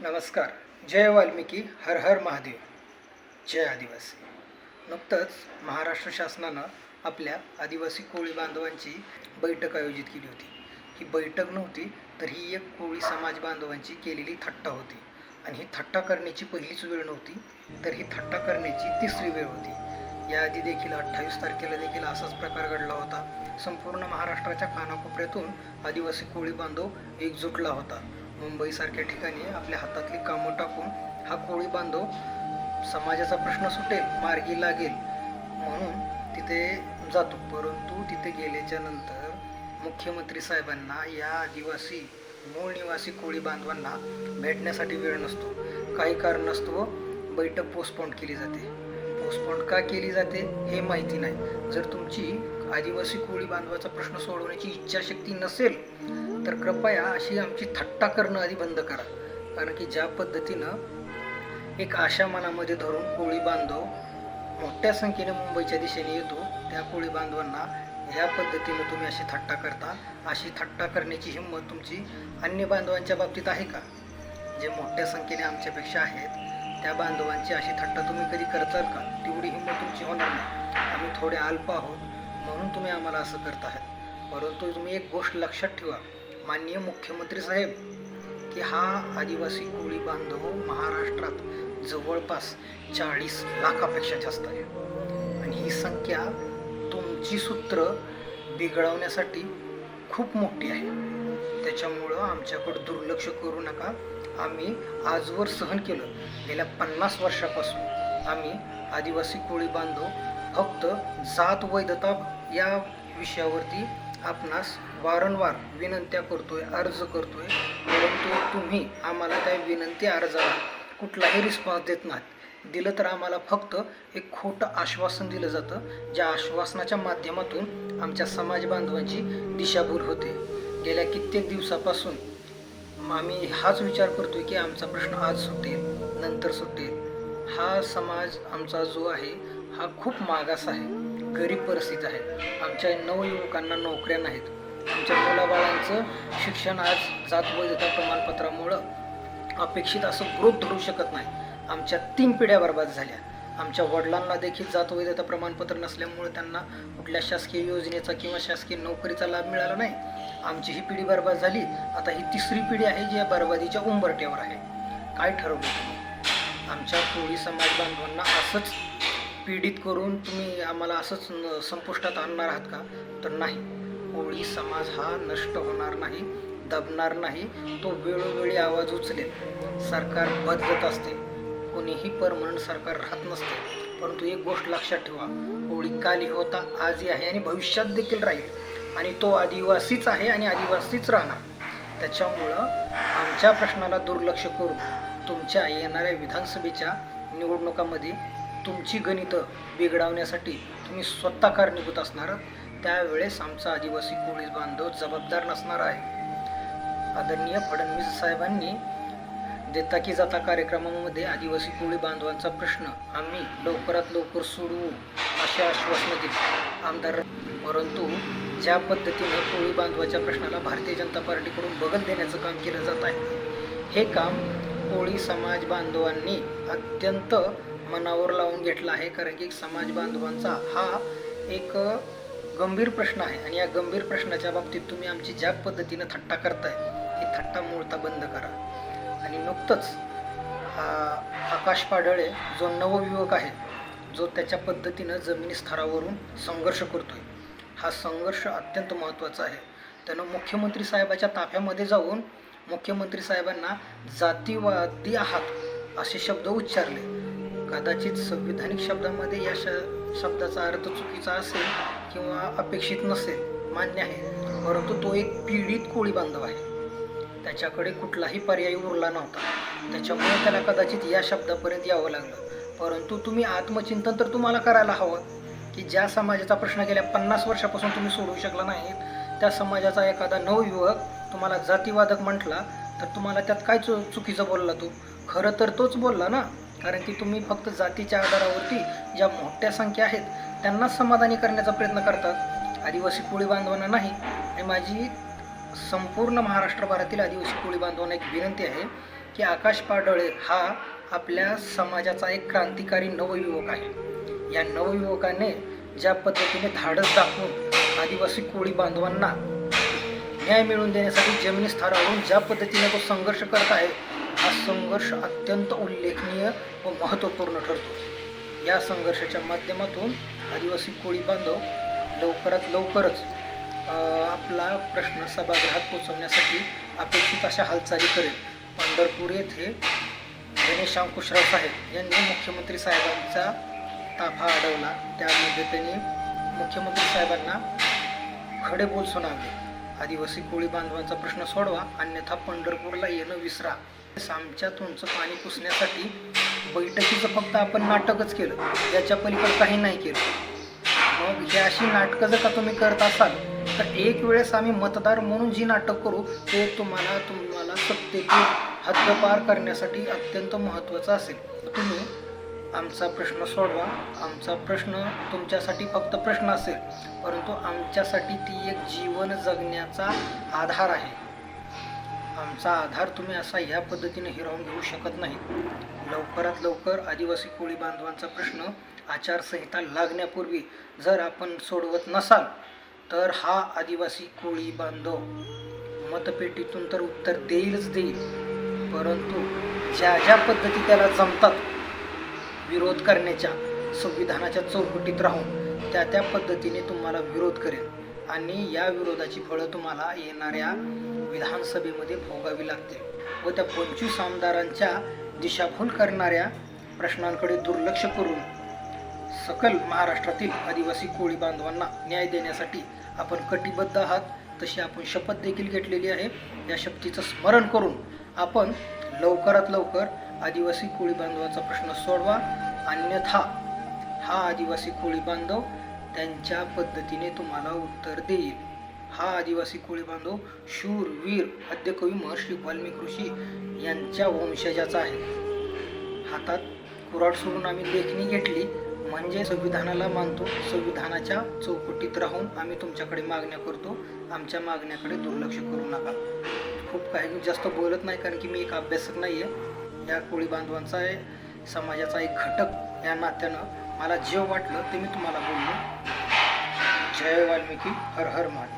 नमस्कार. जय वाल्मिकी. हर हर महादेव. जय आदिवासी. नुकतंच महाराष्ट्र शासनानं आपल्या आदिवासी कोळी बांधवांची बैठक आयोजित केली होती. ही बैठक नव्हती तर ही एक कोळी समाज बांधवांची केलेली थट्टा होती. आणि ही थट्टा करण्याची पहिलीच वेळ नव्हती तर ही थट्टा करण्याची तिसरी वेळ होती. याआधी देखील अठ्ठावीस तारखेला देखील असाच प्रकार घडला होता. संपूर्ण महाराष्ट्राच्या कानाकोपऱ्यातून आदिवासी कोळी बांधव एकजुटला होता. मुंबईसारख्या ठिकाणी आपल्या हातातली कामं टाकून हा कोळी बांधव समाजाचा प्रश्न सुटेल मार्गी लागेल म्हणून तिथे जातो. परंतु तिथे गेल्याच्यानंतर मुख्यमंत्री साहेबांना या आदिवासी मूळ निवासी कोळी बांधवांना भेटण्यासाठी वेळ नसतो. काही कारणास्तव बैठक पोस्टपोन केली जाते. पोस्टपोन का केली जाते हे माहिती नाही. जर तुमची आदिवासी कोळी बांधवाचा प्रश्न सोडवण्याची इच्छाशक्ती नसेल तर कृपया अशी आमची थट्टा करणं आधी बंद करा. कारण की ज्या पद्धतीनं एक आशा मनामध्ये धरून कोळी बांधव मोठ्या संख्येने मुंबईच्या दिशेने येतो त्या कोळी बांधवांना ह्या पद्धतीनं तुम्ही अशी थट्टा करता. अशी थट्टा करण्याची हिंमत तुमची अन्य बांधवांच्या बाबतीत आहे का? जे मोठ्या संख्येने आमच्यापेक्षा आहेत त्या बांधवांची अशी थट्टा तुम्ही कधी करताल का? तेवढी हिंमत तुमची होणार नाही. आम्ही थोडे अल्प आहोत म्हणून तुम्ही आम्हाला असं करत आहात. परंतु तुम्ही एक गोष्ट लक्षात ठेवा. माननीय मुख्यमंत्री साहेब की हा आदिवासी कोळी बांधव महाराष्ट्रात जवळपास चाळीस लाखापेक्षा जास्त आहे. आणि ही संख्या तुमची सूत्र बिघडवण्यासाठी खूप मोठी आहे. त्याच्यामुळं आमच्याकडं दुर्लक्ष करू नका. आम्ही आजवर सहन केलं गेल्या पन्नास वर्षापासून आम्ही आदिवासी कोळी बांधव फक्त जात वैधता या विषयावरती आपणास वारंवार विनंत्या करतोय अर्ज करतोय परंतु तुम्ही आम्हाला त्या विनंती अर्जाला कुठलाही रिस्पॉन्स देत नाहीत. दिलं तर आम्हाला फक्त एक खोटं आश्वासन दिलं जातं ज्या आश्वासनाच्या माध्यमातून आमच्या समाज बांधवांची दिशाभूल होते. गेल्या कित्येक दिवसापासून आम्ही हाच विचार करतोय की आमचा प्रश्न आज सुटेल नंतर सुटेल. हा समाज आमचा जो आहे हा खूप मागास आहे. गरीब परिस्थिती आहे. आमच्या नवयुवकांना नोकऱ्या नाहीत. आमच्या मुलाबाळांचं शिक्षण आज जात वैधता प्रमाणपत्रामुळं अपेक्षित असं ग्रोथ धरू शकत नाही. आमच्या तीन पिढ्या बर्बाद झाल्या. आमच्या वडिलांना देखील जात वैधता प्रमाणपत्र नसल्यामुळे त्यांना कुठल्या शासकीय योजनेचा किंवा शासकीय नोकरीचा लाभ मिळाला नाही. आमची ही पिढी बर्बाद झाली. आता ही तिसरी पिढी आहे जी या बर्बादीच्या उंबरट्यावर आहे. काय ठरवलं आमच्या कोळी समाज बांधवांना असंच पीडित करून तुम्ही आम्हाला असंच संपुष्टात आणणार आहात का? तर नाही. कोळी समाज हा नष्ट होणार नाही दबणार नाही. तो वेळोवेळी आवाज उचलेल. सरकार बदलत असते. कोणीही परमनंट सरकार राहत नसते. परंतु एक गोष्ट लक्षात ठेवा. कोळी काली होता आजही आहे आणि भविष्यात देखील राहील. आणि तो आदिवासीच आहे आणि आदिवासीच राहणार. त्याच्यामुळं आमच्या प्रश्नाला दुर्लक्ष करून तुमच्या येणाऱ्या विधानसभेच्या निवडणुकामध्ये तुमची गणितं बिघडवण्यासाठी तुम्ही स्वतः कारणीभूत असणार. त्यावेळेस आमचा आदिवासी कोळी बांधव जबाबदार नसणार आहे. आदरणीय फडणवीस साहेबांनी देता की जाता कार्यक्रमामध्ये आदिवासी कोळी बांधवांचा प्रश्न आम्ही लवकरात लवकर सोडवू असे आश्वासन दिले. आमदार परंतु ज्या पद्धतीने कोळी बांधवाच्या प्रश्नाला भारतीय जनता पार्टीकडून बगल देण्याचं काम केलं जात आहे हे काम कोळी समाज बांधवांनी अत्यंत मनावर लावून घेतलं आहे कारण की समाज बांधवांचा हा एक गंभीर प्रश्न आहे. आणि या गंभीर प्रश्नाच्या बाबतीत तुम्ही आमची ज्या पद्धतीनं थट्टा करताय ही थट्टा मूळता बंद करा. आणि नुकतंच हा आकाश पाडळे जो नवयुवक आहे जो त्याच्या पद्धतीनं जमिनी स्तरावरून संघर्ष करतोय हा संघर्ष अत्यंत महत्त्वाचा आहे. त्यानं मुख्यमंत्री साहेबाच्या ताफ्यामध्ये जाऊन मुख्यमंत्री साहेबांना जातीवादी आहात असे शब्द उच्चारले. कदाचित संविधानिक शब्दामध्ये या श शब्दाचा अर्थ चुकीचा असेल किंवा अपेक्षित नसेल मान्य आहे. परंतु तो एक पीडित कोळी बांधव आहे. त्याच्याकडे कुठलाही पर्याय उरला नव्हता. त्याच्यामुळे त्याला कदाचित या शब्दापर्यंत यावं लागलं. परंतु तुम्ही आत्मचिंतन तर तुम्हाला करायला हवं की ज्या समाजाचा प्रश्न गेल्या पन्नास वर्षापासून तुम्ही सोडवू शकला नाहीत त्या समाजाचा एखादा नवयुवक तुम्हाला जातीवादक म्हटला तर तुम्हाला त्यात काय चु चुकीचं बोलला तो? खरं तर तोच बोलला ना? कारण की तुम्ही फक्त जातीच्या आधारावरती ज्या मोठ्या संख्या आहेत त्यांनाच समाधानी करण्याचा प्रयत्न करतात आदिवासी कोळी बांधवांना नाही आणि माझी संपूर्ण महाराष्ट्रभरातील आदिवासी कोळी बांधवांना एक विनंती आहे की आकाश पाडळे हा आपल्या समाजाचा एक क्रांतिकारी नवयुवक आहे. या नवयुवकाने ज्या पद्धतीने धाडस दाखवून आदिवासी कोळी बांधवांना न्याय मिळवून देण्यासाठी जमिनी स्तरावरून ज्या पद्धतीने तो संघर्ष करत आहे हा संघर्ष अत्यंत उल्लेखनीय व महत्त्वपूर्ण ठरतो. या संघर्षाच्या माध्यमातून आदिवासी कोळी बांधव लवकरात लवकरच आपला प्रश्न सभागृहात पोचवण्यासाठी अपेक्षित अशा हालचाली करेल. पंढरपूर येथे गणेश अंकुशराव साहेब यांनी मुख्यमंत्री साहेबांचा ताफा अडवला. त्यामध्ये त्यांनी मुख्यमंत्री साहेबांना खडे बोल सुनावले आदिवासी कोळी बांधवांचा प्रश्न सोडवा अन्यथा पंढरपूरला येणं विसरा. आमच्या तुमचं पाणी पुसण्यासाठी बैठकीचं फक्त आपण नाटकच केलं. याच्या पलीकडे काही नाही केलं. मग ही अशी नाटकं जर का तुम्ही करत असाल तर एक वेळेस आम्ही मतदार म्हणून जी नाटक करू ते तुम्हाला तुम्हाला सत्तेची हद्दपार करण्यासाठी अत्यंत महत्त्वाचं असेल. तुम्ही आमचा प्रश्न सोडवा. आमचा प्रश्न तुमच्यासाठी फक्त प्रश्न असेल परंतु आमच्यासाठी ती एक जीवन जगण्याचा आधार आहे. आमचा आधार तुम्ही असा ह्या पद्धतीने हिरावून घेऊ शकत नाही लवकरात लवकर आदिवासी कोळी बांधवांचा प्रश्न आचारसंहिता लागण्यापूर्वी जर आपण सोडवत नसाल तर हा आदिवासी कोळी बांधव मतपेटीतून तर उत्तर देईलच देईल. परंतु ज्या ज्या पद्धती त्याला जमतात विरोध करण्याच्या संविधानाच्या चौकटीत राहून त्या त्या पद्धतीने तुम्हाला विरोध करेल आणि या विरोधाची फळं तुम्हाला येणाऱ्या विधानसभेमध्ये भोगावी लागते व त्या पंचवीस आमदारांच्या दिशाभूल करणाऱ्या प्रश्नांकडे दुर्लक्ष करून सकल महाराष्ट्रातील आदिवासी कोळी बांधवांना न्याय देण्यासाठी आपण कटिबद्ध आहात. तशी आपण शपथ देखील घेतलेली आहे. या शपथीचं स्मरण करून आपण लवकरात लवकर आदिवासी कोळी बांधवाचा प्रश्न सोडवा. अन्यथा हा आदिवासी कोळी बांधव त्यांच्या पद्धतीने तुम्हाला उत्तर देईल. हा आदिवासी कोळी बांधव शूर वीर आद्यकवी महर्षी वाल्मिक ऋषी यांच्या वंशजाचा आहे. हातात कुराड सोडून आम्ही लेखणी घेतली. म्हणजे संविधानाला मानतो. संविधानाच्या चौकटीत राहून आम्ही तुमच्याकडे मागण्या करतो. आमच्या मागण्याकडे दुर्लक्ष करू नका. खूप काही जास्त बोलत नाही कारण की मी एक अभ्यासक नाही आहे या कोळी बांधवांचा आहे समाजाचा एक घटक या नात्यानं मला जे वाटलं ते मी तुम्हाला बोललो. जय वाल्मिकी हर हर मान